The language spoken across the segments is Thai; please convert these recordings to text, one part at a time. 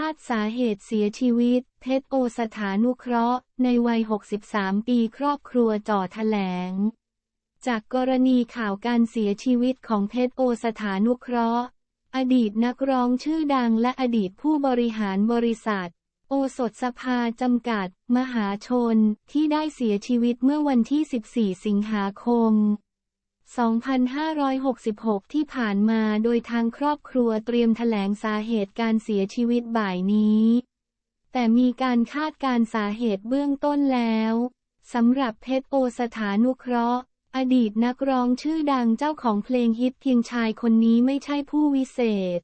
คาดสาเหตุเสียชีวิต เพชรโอสถานุเคราะห์ ในวัย 63 ปีครอบครัวจ่อแถลง จากกรณีข่าวการเสียชีวิตของเพชรโอสถานุเคราะห์ อดีตนักร้องชื่อดังและอดีตผู้บริหารบริษัท โอสถสภาจำกัด มหาชนที่ได้เสียชีวิตเมื่อวันที่ 14 สิงหาคม 2566 ที่ผ่านมาโดยทางครอบครัวเตรียมแถลงสาเหตุการเสียชีวิตบ่ายนี้ แต่มีการคาดการสาเหตุเบื้องต้นแล้วสำหรับเพชรโอสถานุเคราะห์ อดีตนักร้องชื่อดังเจ้าของเพลงฮิตเพียงชายคนนี้ไม่ใช่ผู้วิเศษ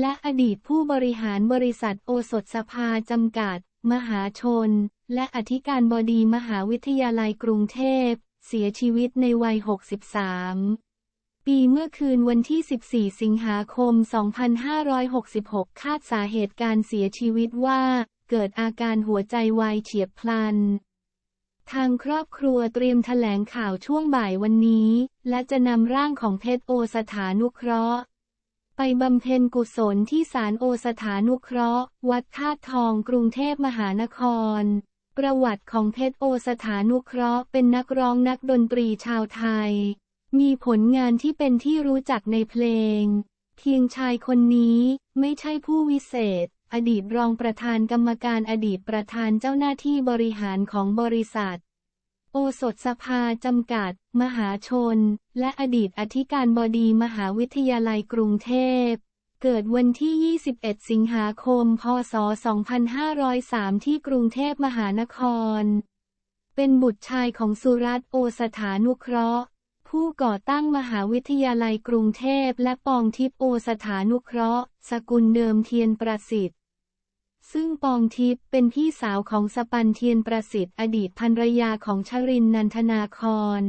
และอดีตผู้บริหารบริษัทโอสถสภาจำกัด มหาชน และอธิการบดีมหาวิทยาลัยกรุงเทพ เสียชีวิตในวัย 63 ปีเมื่อคืนวันที่ 14 สิงหาคม 2566 คาดสาเหตุการเสียชีวิตว่า เกิดอาการหัวใจวายเฉียบพลัน ทางครอบครัวเตรียมแถลงข่าวช่วงบ่ายวันนี้ และจะนำร่างของเพชรโอสถานุเคราะห์ไปบำเพ็ญกุศลที่ศาลโอสถานุเคราะห์ วัดธาตุทองกรุงเทพมหานคร ประวัติของเพชรโอสถานุเคราะห์เป็นนักร้องนักดนตรีชาวไทย มีผลงานที่เป็นที่รู้จักในเพลง เพียงชายคนนี้ไม่ใช่ผู้วิเศษ อดีตรองประธานกรรมการอดีตประธานเจ้าหน้าที่บริหารของบริษัท โอสถสภาจำกัด มหาชน และอดีตอธิการบดีมหาวิทยาลัยกรุงเทพ เกิดวันที่ 21 สิงหาคม พศ 2503 ที่กรุงเทพมหานคร เป็นบุตรชายของสุรัตโอสถานุเคราะห์ ผู้ก่อตั้งมหาวิทยาลัยกรุงเทพและปองทิพย์โอสถานุเคราะห์ สกุลเดิมเทียนประสิทธิ์ ซึ่งปองทิพย์เป็นพี่สาวของสปันเทียนประสิทธิ์อดีตภรรยาของชรินนันทนาคร